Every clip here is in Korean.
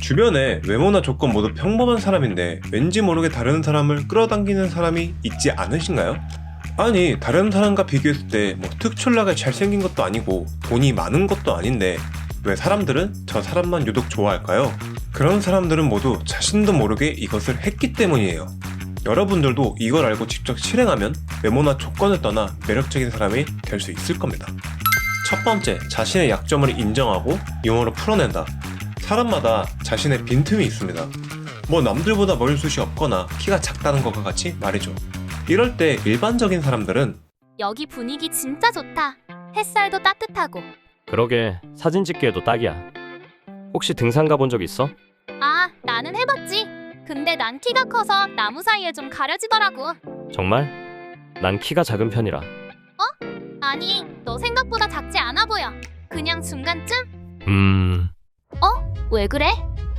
주변에 외모나 조건 모두 평범한 사람인데 왠지 모르게 다른 사람을 끌어당기는 사람이 있지 않으신가요? 아니 다른 사람과 비교했을 때 뭐 특출나게 잘생긴 것도 아니고 돈이 많은 것도 아닌데 왜 사람들은 저 사람만 유독 좋아할까요? 그런 사람들은 모두 자신도 모르게 이것을 했기 때문이에요. 여러분들도 이걸 알고 직접 실행하면 외모나 조건을 떠나 매력적인 사람이 될 수 있을 겁니다. 첫 번째, 자신의 약점을 인정하고 유머로 풀어낸다. 사람마다 자신의 빈틈이 있습니다. 뭐 남들보다 머리숱이 없거나 키가 작다는 것과 같이 말이죠. 이럴 때 일반적인 사람들은 여기 분위기 진짜 좋다. 햇살도 따뜻하고. 그러게 사진 찍기에도 딱이야. 혹시 등산 가본 적 있어? 아, 나는 해봤지. 근데 난 키가 커서 나무 사이에 좀 가려지더라고. 정말? 난 키가 작은 편이라. 아니, 너 생각보다 작지 않아 보여. 그냥 중간쯤? 음, 왜 그래?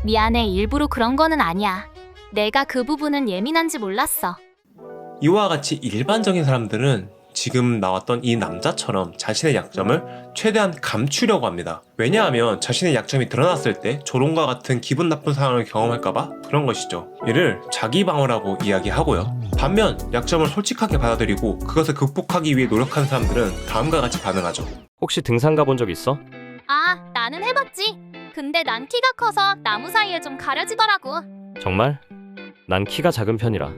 미안해, 일부러 그런 거는 아니야. 내가 그 부분은 예민한지 몰랐어. 이와 같이 일반적인 사람들은 지금 나왔던 이 남자처럼 자신의 약점을 최대한 감추려고 합니다. 왜냐하면 자신의 약점이 드러났을 때 조롱과 같은 기분 나쁜 상황을 경험할까봐 그런 것이죠. 이를 자기 방어라고 이야기하고요. 반면 약점을 솔직하게 받아들이고 그것을 극복하기 위해 노력하는 사람들은 다음과 같이 반응하죠. 혹시 등산 가본 적 있어? 아, 나는 해봤지. 근데 난 키가 커서 나무 사이에 좀 가려지더라고. 정말? 난 키가 작은 편이라.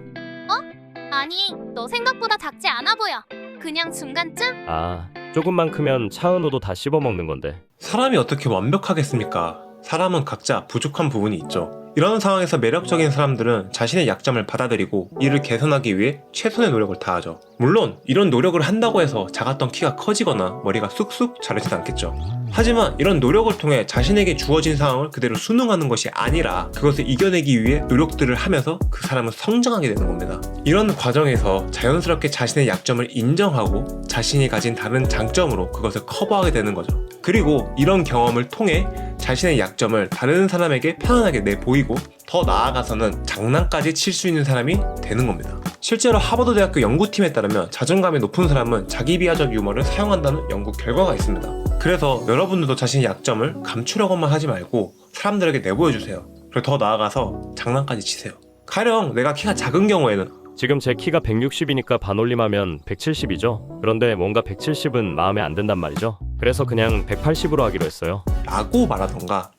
아니, 너 생각보다 작지 않아 보여. 그냥 중간쯤? 아, 조금만 크면 차은우도 다 씹어 먹는 건데. 사람이 어떻게 완벽하겠습니까? 사람은 각자 부족한 부분이 있죠. 이런 상황에서 매력적인 사람들은 자신의 약점을 받아들이고 이를 개선하기 위해 최선의 노력을 다하죠. 물론 이런 노력을 한다고 해서 작았던 키가 커지거나 머리가 쑥쑥 자라진 않겠죠. 하지만 이런 노력을 통해 자신에게 주어진 상황을 그대로 순응하는 것이 아니라 그것을 이겨내기 위해 노력들을 하면서 그 사람은 성장하게 되는 겁니다. 이런 과정에서 자연스럽게 자신의 약점을 인정하고 자신이 가진 다른 장점으로 그것을 커버하게 되는 거죠. 그리고 이런 경험을 통해 자신의 약점을 다른 사람에게 편안하게 내보이고 더 나아가서는 장난까지 칠 수 있는 사람이 되는 겁니다. 실제로 하버드 대학교 연구팀에 따르면 자존감이 높은 사람은 자기 비하적 유머를 사용한다는 연구 결과가 있습니다. 그래서 여러분들도 자신의 약점을 감추려고만 하지 말고 사람들에게 내보여주세요. 그리고 더 나아가서 장난까지 치세요. 가령 내가 키가 작은 경우에는 지금 제 키가 160이니까 반올림하면 170이죠. 그런데 뭔가 170은 마음에 안 든단 말이죠. 그래서 그냥 180으로 하기로 했어요. 라고 말하던가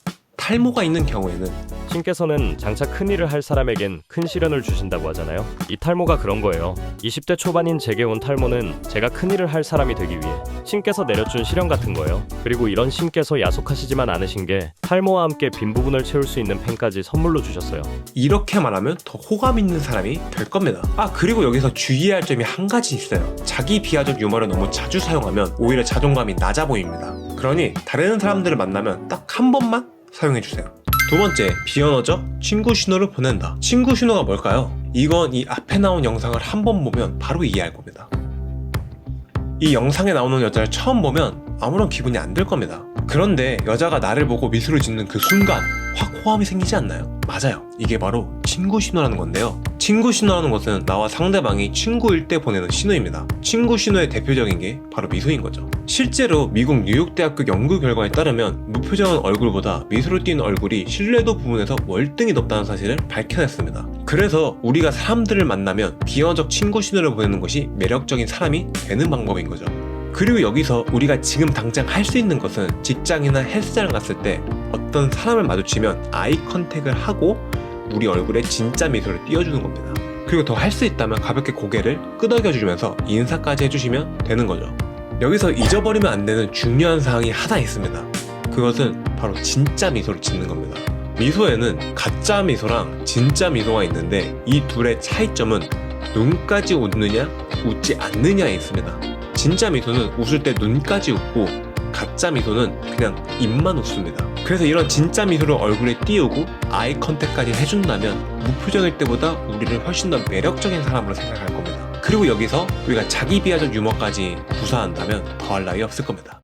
탈모가 있는 경우에는 신께서는 장차 큰 일을 할 사람에겐 큰 시련을 주신다고 하잖아요. 이 탈모가 그런 거예요. 20대 초반인 제게 온 탈모는 제가 큰 일을 할 사람이 되기 위해 신께서 내려준 시련 같은 거예요. 그리고 이런 신께서 야속하시지만 않으신 게 탈모와 함께 빈 부분을 채울 수 있는 펜까지 선물로 주셨어요. 이렇게 말하면 더 호감 있는 사람이 될 겁니다. 아, 그리고 여기서 주의해야 할 점이 한 가지 있어요. 자기 비하적 유머를 너무 자주 사용하면 오히려 자존감이 낮아 보입니다. 그러니 다른 사람들을 만나면 딱 한 번만 사용해주세요. 두 번째, 비언어적 친구 신호를 보낸다. 친구 신호가 뭘까요? 이건 이 앞에 나온 영상을 한 번 보면 바로 이해할 겁니다. 이 영상에 나오는 여자를 처음 보면 아무런 기분이 안 들 겁니다. 그런데 여자가 나를 보고 미소를 짓는 그 순간 확 호감이 생기지 않나요? 맞아요. 이게 바로 친구 신호라는 건데요. 친구 신호라는 것은 나와 상대방이 친구일 때 보내는 신호입니다. 친구 신호의 대표적인 게 바로 미소인 거죠. 실제로 미국 뉴욕대학교 연구 결과에 따르면 무표정한 얼굴보다 미소를 띠는 얼굴이 신뢰도 부분에서 월등히 높다는 사실을 밝혀냈습니다. 그래서 우리가 사람들을 만나면 비언어적 친구 신호를 보내는 것이 매력적인 사람이 되는 방법인 거죠. 그리고 여기서 우리가 지금 당장 할 수 있는 것은 직장이나 헬스장 갔을 때 어떤 사람을 마주치면 아이 컨택을 하고 우리 얼굴에 진짜 미소를 띄워주는 겁니다. 그리고 더 할 수 있다면 가볍게 고개를 끄덕여주면서 인사까지 해주시면 되는 거죠. 여기서 잊어버리면 안 되는 중요한 사항이 하나 있습니다. 그것은 바로 진짜 미소를 짓는 겁니다. 미소에는 가짜 미소랑 진짜 미소가 있는데 이 둘의 차이점은 눈까지 웃느냐, 웃지 않느냐에 있습니다. 진짜 미소는 웃을 때 눈까지 웃고 가짜 미소는 그냥 입만 웃습니다. 그래서 이런 진짜 미소를 얼굴에 띄우고 아이 컨택까지 해준다면 무표정일 때보다 우리를 훨씬 더 매력적인 사람으로 생각할 겁니다. 그리고 여기서 우리가 자기 비하적 유머까지 구사한다면 더할 나위 없을 겁니다.